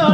கொஞ்சம்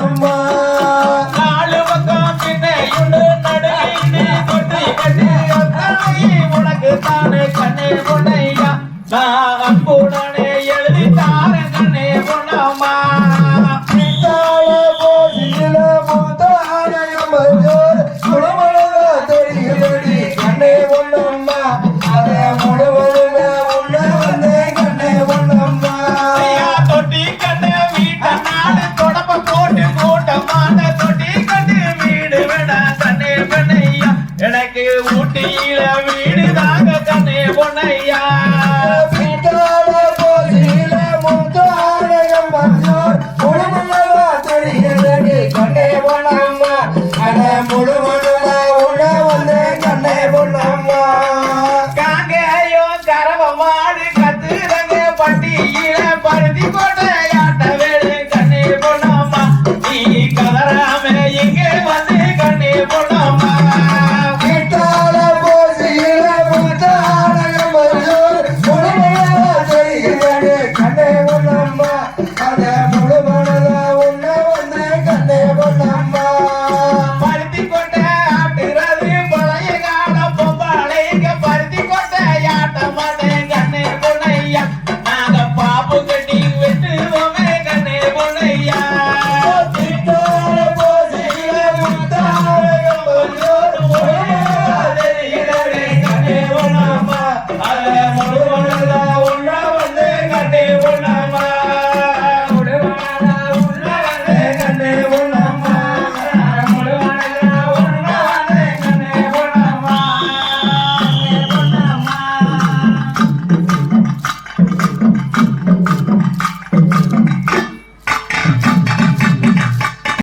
அம்மா. நாலு பக்கம் பின்னையுண்டு நடுவே உனக்கு தானே கண்ணே உன்னையா நான் அன்புடன்